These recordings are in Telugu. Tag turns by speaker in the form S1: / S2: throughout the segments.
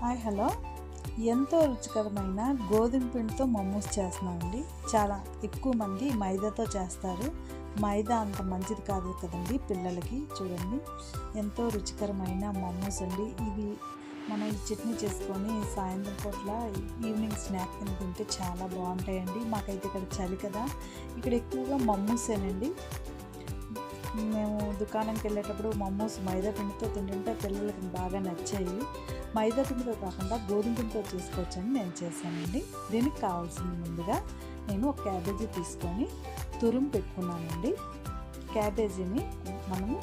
S1: Hi hello. ఎంతో రుచికరమైన గోధుమ పిండితో మమ్మూస్ చేస్తున్నామండి. చాలా ఎక్కువ మంది మైదాతో చేస్తారు. మైదా అంత మంచిది కాదు కదండి పిల్లలకి చూడండి. ఎంతో రుచికరమైన మమ్మూస్ అండి. ఇవి మనం ఈ చట్నీ చేసుకొని సాయంత్రం పూట్ల ఈవినింగ్ స్నాక్ కింద తింటే చాలా బాగుంటాయండి. మాకైతే ఇక్కడ చలి కదా. ఇక్కడ ఎక్కువగా మమ్మూసేనండి మేము దుకాణంకి వెళ్ళేటప్పుడు మమ్మూస్ మైదా పిండితో తింటుంటే పిల్లలకి బాగా నచ్చాయి మైదా పిండితో కాకుండా గోధుమ పిండితో చేసుకోవచ్చని నేను చేశానండి. దీనికి కావాల్సింది ముందుగా నేను ఒక క్యాబేజీ తీసుకొని తురుము పెట్టుకున్నానండి. క్యాబేజీని మనము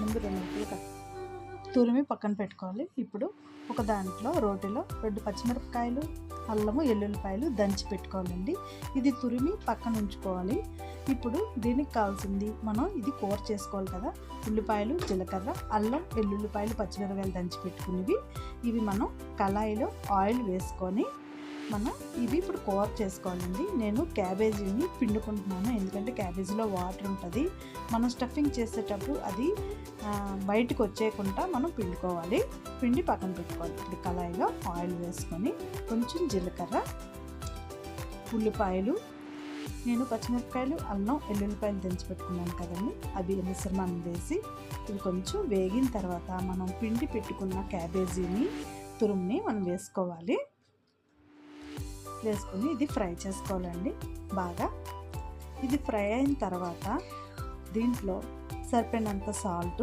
S1: ముందు రెండు కట్ తురిమి పక్కన పెట్టుకోవాలి. ఇప్పుడు ఒక దాంట్లో రోటిలో రెండు పచ్చిమిరపకాయలు అల్లము ఎల్లుల్లిపాయలు దంచి పెట్టుకోవాలండి. ఇది తురిమి పక్కన ఉంచుకోవాలి. ఇప్పుడు దీనికి కావాల్సింది మనం ఇది కూర చేసుకోవాలి కదా. ఉల్లిపాయలు జీలకర్ర అల్లం వెల్లుల్లిపాయలు పచ్చిమిరపకాయలు దంచి పెట్టుకునేవి ఇవి మనం కళాయిలో ఆయిల్ వేసుకొని మనం ఇవి ఇప్పుడు కూర చేసుకోవాలండి. నేను క్యాబేజీని పిండుకుంటున్నాను. ఎందుకంటే క్యాబేజీలో వాటర్ ఉంటుంది. మనం స్టఫింగ్ చేసేటప్పుడు అది బయటకు వచ్చేయకుండా మనం పిండుకోవాలి. పిండి పక్కన పెట్టుకోవాలి. ఇప్పుడు కళాయిలో ఆయిల్ వేసుకొని కొంచెం జీలకర్ర ఉల్లిపాయలు నేను పచ్చిమిరపకాయలు అల్లం ఎల్లుల్లిపాయలు దంచి పెట్టుకున్నాను కదండి. అవి మిశ్రమం వేసి ఇవి కొంచెం వేగిన తర్వాత మనం పిండి పెట్టుకున్న క్యాబేజీని తురుముని మనం వేసుకోవాలి. వేసుకుని ఇది ఫ్రై చేసుకోవాలండి బాగా. ఇది ఫ్రై అయిన తర్వాత దీంట్లో సరిపోయినంత సాల్ట్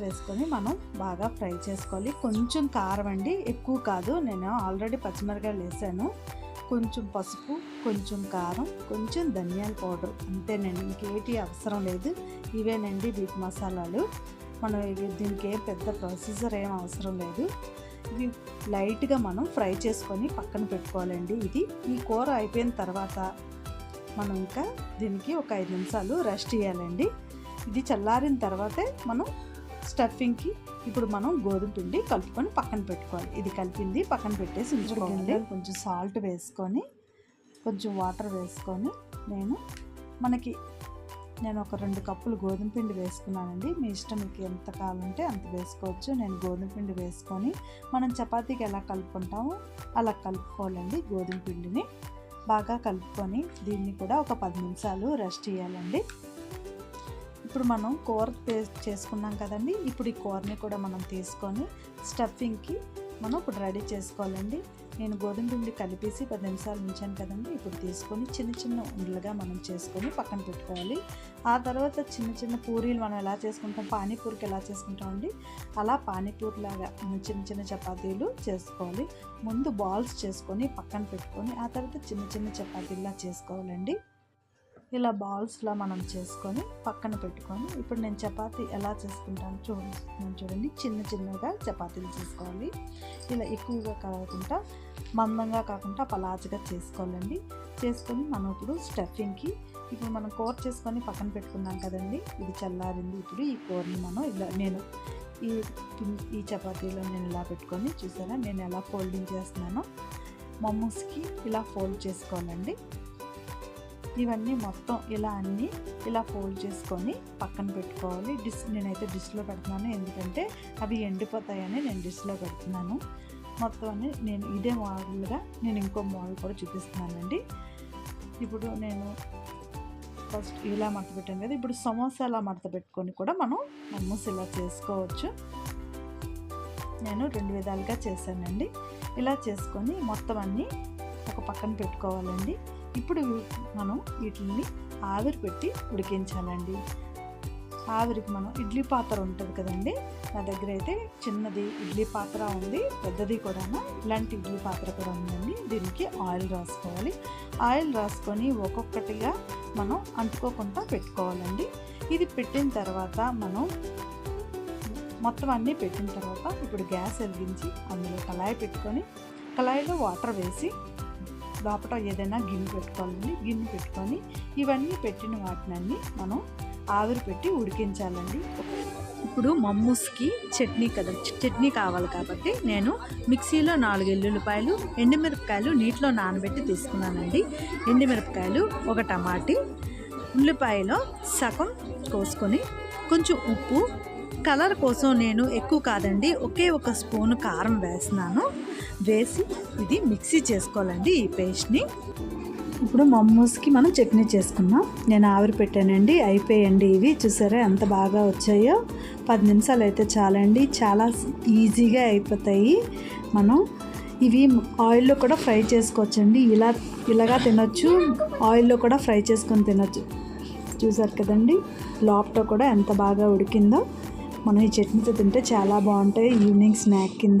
S1: వేసుకొని మనం బాగా ఫ్రై చేసుకోవాలి. కొంచెం కారం అండి ఎక్కువ కాదు. నేను ఆల్రెడీ పచ్చిమిరకాయలు వేసాను. కొంచెం పసుపు కొంచెం కారం కొంచెం ధనియాల పౌడర్. అంతేనండి ఇంకేటి అవసరం లేదు. ఇవేనండి వీటి మసాలాలు. మనం దీనికి ఏం పెద్ద ప్రొసీజర్ ఏం అవసరం లేదు. ఇవి లైట్గా మనం ఫ్రై చేసుకొని పక్కన పెట్టుకోవాలండి. ఇది ఈ కూర అయిపోయిన తర్వాత మనం ఇంకా దీనికి ఒక ఐదు నిమిషాలు రెస్ట్ ఇవ్వాలండి ఇది చల్లారిన తర్వాతే మనం స్టఫింగ్కి ఇప్పుడు మనం గోధుమ పిండి కలుపుకొని పక్కన పెట్టుకోవాలి. ఇది కలిపింది పక్కన పెట్టేసి ఉంచుకోవాలి. కొంచెం సాల్ట్ వేసుకొని కొంచెం వాటర్ వేసుకొని నేను మనకి నేను ఒక రెండు కప్పులు గోధుమ పిండి వేసుకున్నానండి. మీ ఇష్టం మీకు ఎంత కావాలంటే అంత వేసుకోవచ్చు. నేను గోధుమ పిండి వేసుకొని మనం చపాతీకి ఎలా కలుపుకుంటామో అలా కలుపుకోవాలండి గోధుమ పిండిని. బాగా కలుపుకొని దీన్ని కూడా ఒక పది నిమిషాలు రెస్ట్ చేయాలండి. ఇప్పుడు మనం కూర పేస్ట్ చేసుకున్నాం కదండి. ఇప్పుడు ఈ కూరని కూడా మనం తీసుకొని స్టఫింగ్కి మనం ఇప్పుడు రెడీ చేసుకోవాలండి. నేను గోధుమ పిండి కలిపేసి పది నిమిషాలు ఉంచాను కదండి. ఇప్పుడు తీసుకొని చిన్న చిన్న ఉండలుగా మనం చేసుకొని పక్కన పెట్టుకోవాలి. ఆ తర్వాత చిన్న చిన్న పూరీలు మనం ఎలా చేసుకుంటాం? పానీపూరికి ఎలా చేసుకుంటామండి అలా పానీపూరి లాగా చిన్న చిన్న చపాతీలు చేసుకోవాలి. ముందు బాల్స్ చేసుకొని పక్కన పెట్టుకొని ఆ తర్వాత చిన్న చిన్న చపాతీలా చేసుకోవాలండి. ఇలా బాల్స్లా మనం చేసుకొని పక్కన పెట్టుకొని ఇప్పుడు నేను చపాతీ ఎలా చేసుకుంటాను చూడండి చూడండి చిన్న చిన్నగా చపాతీలు చేసుకోవాలి. ఇలా ఎక్కువగా కాకుండా మందంగా కాకుండా పలాచగా చేసుకోవాలండి. చేసుకొని మనం ఇప్పుడు స్టఫింగ్కి ఇప్పుడు మనం కూర చేసుకొని పక్కన పెట్టుకున్నాం కదండి ఇది చల్లారింది. ఇప్పుడు ఈ కూరని మనం ఇలా నేను ఈ ఈ చపాతీలో నేను ఇలా పెట్టుకొని చూసారా నేను ఎలా ఫోల్డింగ్ చేస్తున్నానో మమ్మూస్కి ఇలా ఫోల్డ్ చేసుకోవాలండి. ఇవన్నీ మొత్తం ఇలా అన్నీ ఇలా ఫోల్డ్ చేసుకొని పక్కన పెట్టుకోవాలి. డిష్ నేనైతే డిష్లో పెడుతున్నాను. ఎందుకంటే అవి ఎండిపోతాయని నేను డిష్లో పెడుతున్నాను. మొత్తం అన్ని నేను ఇదే మోడల్గా నేను ఇంకో మోడల్ కూడా చూపిస్తున్నానండి. ఇప్పుడు నేను ఫస్ట్ ఇలా మడత పెట్టాను కదా ఇప్పుడు సమోసా ఇలా మడత పెట్టుకొని కూడా మనం మమ్మూస్ ఇలా చేసుకోవచ్చు. నేను రెండు విధాలుగా చేశానండి. ఇలా చేసుకొని మొత్తం అన్నీ ఒక పక్కన పెట్టుకోవాలండి. ఇప్పుడు మనం వీటిని ఆవిరి పెట్టి ఉడికించాలండి. ఆవిరికి మనం ఇడ్లీ పాత్ర ఉంటుంది కదండి నా దగ్గర అయితే చిన్నది ఇడ్లీ పాత్ర ఉంది పెద్దది కూడా ఇలాంటి ఇడ్లీ పాత్ర కూడా ఉందండి. దీనికి ఆయిల్ రాసుకోవాలి. ఆయిల్ రాసుకొని ఒక్కొక్కటిగా మనం అంటుకోకుండా పెట్టుకోవాలండి. ఇది పెట్టిన తర్వాత మనం మొత్తం అన్నీ పెట్టిన తర్వాత ఇప్పుడు గ్యాస్ వెలిగించి అందులో కళాయి పెట్టుకొని కళాయిలో వాటర్ వేసి లోపల ఏదైనా గిన్నె పెట్టుకోవాలండి. గిన్నె పెట్టుకొని ఇవన్నీ పెట్టిన వాటినన్నీ మనం ఆవిరి పెట్టి ఉడికించాలండి. ఇప్పుడు మమ్మూస్కి చట్నీ కదా చట్నీ కావాలి కాబట్టి నేను మిక్సీలో నాలుగు ఎల్లుల్లిపాయలు ఎండుమిరపకాయలు నీటిలో నానబెట్టి తీసుకున్నానండి. ఎండుమిరపకాయలు ఒక టమాటీ ఉల్లిపాయలో సగం కోసుకొని కొంచెం ఉప్పు. కలర్ కోసం నేను ఎక్కువ కాదండి ఒకే ఒక స్పూన్ కారం వేస్తున్నాను. వేసి ఇది మిక్సీ చేసుకోవాలండి ఈ పేస్ట్ని. ఇప్పుడు మమ్మూస్కి మనం చట్నీ చేసుకుందాం. నేను ఆవిరి పెట్టానండి అయిపోయండి ఇవి. చూసారా ఎంత బాగా వచ్చాయో? పది నిమిషాలు అయితే చాలండి. చాలా ఈజీగా అయిపోతాయి. మనం ఇవి ఆయిల్లో కూడా ఫ్రై చేసుకోవచ్చండి. ఇలా ఇలాగా తినొచ్చు. ఆయిల్లో కూడా ఫ్రై చేసుకొని తినొచ్చు. చూసారు కదండి? లోపట కూడా ఎంత బాగా ఉడికిందో. మనం ఈ చట్నీతో తింటే చాలా బాగుంటాయి. ఈవినింగ్ స్నాక్ కింద.